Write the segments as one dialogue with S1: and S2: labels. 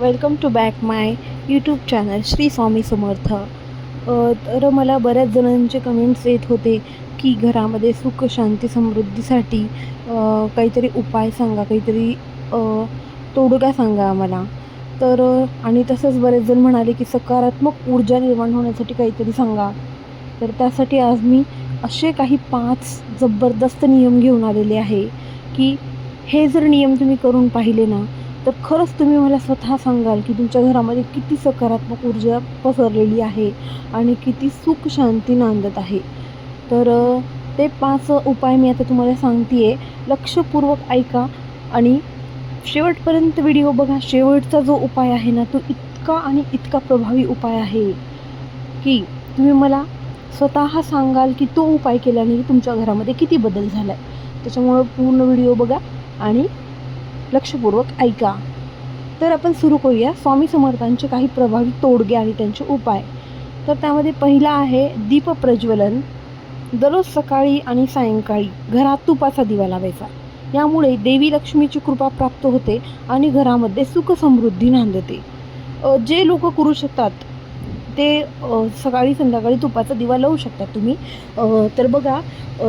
S1: Welcome to back my YouTube channel Shri Swami Samarth. तर मला बऱ्याच जणांचे कमेंट्स येत होते की घरामध्ये सुख शांती समृद्धीसाठी काहीतरी उपाय सांगा काहीतरी तोडगा सांगा आम्हाला. तर आणि तसंच बरेच जण म्हणाले की सकारात्मक ऊर्जा निर्माण होण्यासाठी काहीतरी सांगा. तर त्यासाठी आज मी असे काही पाच जबरदस्त नियम घेऊन आलेले आहे की हे जर नियम तुम्ही करून पाहिले ना तर खरंच तुम्ही मला स्वतः सांगाल की तुमच्या घरामध्ये किती सकारात्मक ऊर्जा पसरलेली आहे आणि किती सुख शांती नांदत आहे. तर ते पाच उपाय मी आता तुम्हाला सांगते आहे लक्षपूर्वक ऐका आणि शेवटपर्यंत व्हिडिओ बघा. शेवटचा जो उपाय आहे ना तो इतका आणि इतका प्रभावी उपाय आहे की तुम्ही मला स्वतः सांगाल की तो उपाय केल्याने तुमच्या घरामध्ये किती बदल झाला आहे त्याच्यामुळं पूर्ण व्हिडिओ बघा आणि लक्षपूर्वक ऐका. तर आपण सुरू करूया. स्वामी समर्थांचे काही प्रभावी तोडगे आणि त्यांचे उपाय. तर त्यामध्ये पहिला आहे दीप प्रज्वलन. दररोज सकाळी आणि सायंकाळी घरात तुपाचा दिवा लावायचा. यामुळे देवी लक्ष्मीची कृपा प्राप्त होते आणि घरामध्ये सुख समृद्धी नांदते. जे लोक करू शकतात ते सकाळी संध्याकाळी तुपाचा दिवा लावू शकतात तुम्ही. तर बघा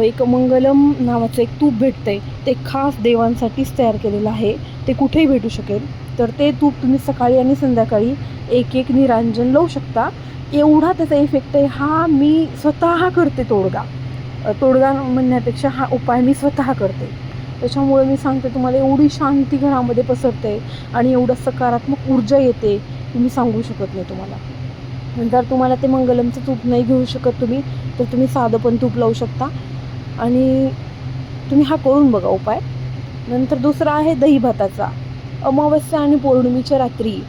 S1: एक मंगलम नावाचं एक तूप भेटतंय. ते खास देवांसाठीच तयार केलेलं आहे. ते कुठेही भेटू शकेल. तर ते तूप तुम्ही सकाळी आणि संध्याकाळी एक एक निरांजन लावू शकता. एवढा त्याचा इफेक्ट आहे हा मी स्वतः करते तोडगा. तोडगा म्हणण्यापेक्षा हा उपाय मी स्वतः करते. त्याच्यामुळे मी सांगते तुम्हाला एवढी शांती घरामध्ये पसरते आणि एवढं सकारात्मक ऊर्जा येते मी सांगू शकत नाही तुम्हाला. नंतर तुम्हाला ते मंगलमचं तूप नाही घेऊ शकत तुम्ही तर तुम्ही साधं पण तूप लावू शकता. आणि तुम्ही हा करून बघा उपाय. नंतर दुसरा आहे दही भाताचा अमावस्या आणि पौर्णिमेच्या रात्री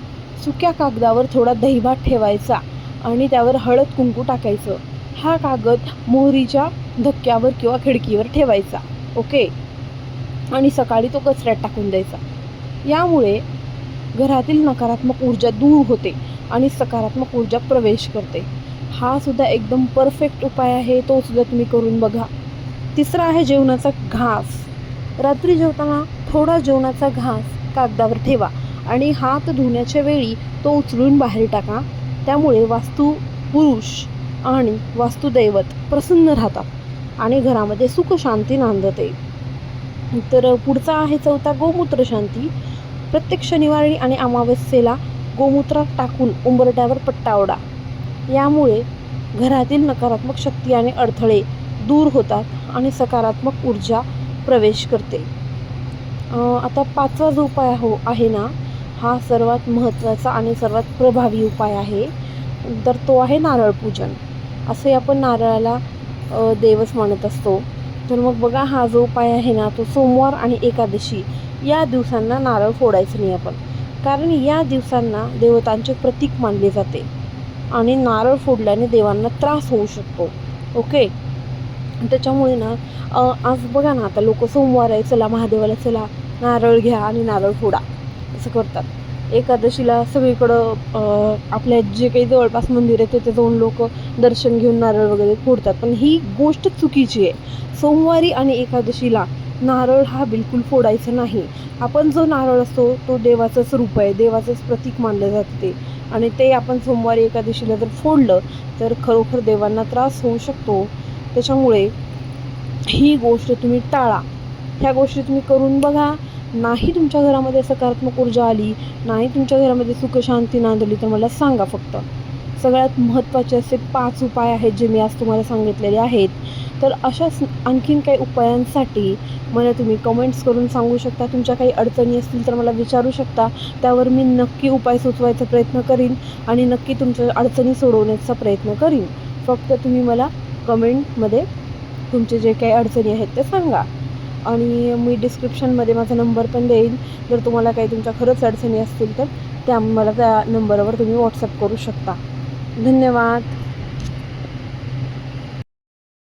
S1: सुक्या कागदावर थोडा दहीभात ठेवायचा आणि त्यावर हळद कुंकू टाकायचं. हा कागद मोहरीच्या धक्क्यावर किंवा खिडकीवर ठेवायचा. ओके? आणि सकाळी तो कचऱ्यात टाकून द्यायचा. यामुळे घरातील नकारात्मक ऊर्जा दूर होते आणि सकारात्मक ऊर्जा प्रवेश करते. हा सुद्धा एकदम परफेक्ट उपाय आहे तो सुद्धा तुम्ही करून बघा. तिसरा आहे जेवणाचा घास. रात्री जेवताना थोडा जेवणाचा घास कागदावर ठेवा आणि हात धुण्याच्या वेळी तो उचलून बाहेर टाका. त्यामुळे वास्तू पुरुष आणि वास्तुदैवत प्रसन्न राहतात आणि घरामध्ये सुख शांती नांदते. तर पुढचा आहे चौथा गोमूत्र शांती. प्रत्येक शनिवारी आणि अमावस्येला गोमूत्रात टाकून उंबरट्यावर पट्टा ओढा. यामुळे घरातील नकारात्मक शक्ती आणि अडथळे दूर होतात आणि सकारात्मक ऊर्जा प्रवेश करते. आता पाचवा जो उपाय हो आहे ना हा सर्वात महत्त्वाचा आणि सर्वात प्रभावी उपाय आहे. तर तो आहे नारळ पूजन. असे आपण नारळाला देवच मानत असतो. तर मग बघा हा जो उपाय आहे ना तो सोमवार आणि एकादशी या दिवसांना नारळ फोडायचं नाही आपण. कारण या दिवसांना देवतांचे प्रतीक मानले जाते. आणि नारळ फोडल्याने देवांना त्रास होऊ शकतो. ओके? त्याच्यामुळे ना आज बघा ना आता लोक सोमवार आहे चला महादेवाला चला नारळ घ्या आणि नारळ फोडा. असं करतात. एकादशीला सगळीकडं आपल्या जे काही जवळपास मंदिर आहे तिथे जाऊन लोक दर्शन घेऊन नारळ वगैरे फोडतात. पण ही गोष्ट चुकीची आहे. सोमवारी आणि एकादशीला नारळ हा बिलकुल फोडायचा नाही. आपण जो नारळ असतो तो देवाचंच रूप आहे देवाचंच प्रतीक मानलं जाते. आणि ते आपण सोमवारी एकादशीला जर फोडलं तर खरोखर देवांना त्रास होऊ शकतो. त्याच्यामुळे ही गोष्ट तुम्ही टाळा. ह्या गोष्टी तुम्ही करून बघा. नाही तुमच्या घरामध्ये सकारात्मक ऊर्जा आली नाही तुमच्या घरामध्ये सुखशांती नांदली तर मला सांगा फक्त. सगळ्यात महत्त्वाचे असे पाच उपाय आहेत जे मी आज तुम्हाला सांगितलेले आहेत. तर अशाच आणखीन काही उपायांसाठी मला तुम्ही कमेंट्स करून सांगू शकता. तुमच्या काही अडचणी असतील तर मला विचारू शकता. त्यावर मी नक्की उपाय सुचवायचा प्रयत्न करीन आणि नक्की तुमच्या अडचणी सोडवण्याचा प्रयत्न करीन. फक्त तुम्ही मला कमेंटमध्ये तुमचे जे काही अडचणी आहेत ते सांगा. आणि मी डिस्क्रिप्शनमध्ये माझा नंबर पण देईन. जर तुम्हाला काही तुमच्या खरंच अडचणी असतील तर त्या मला त्या नंबरवर तुम्ही व्हॉट्सअप करू शकता. धन्यवाद.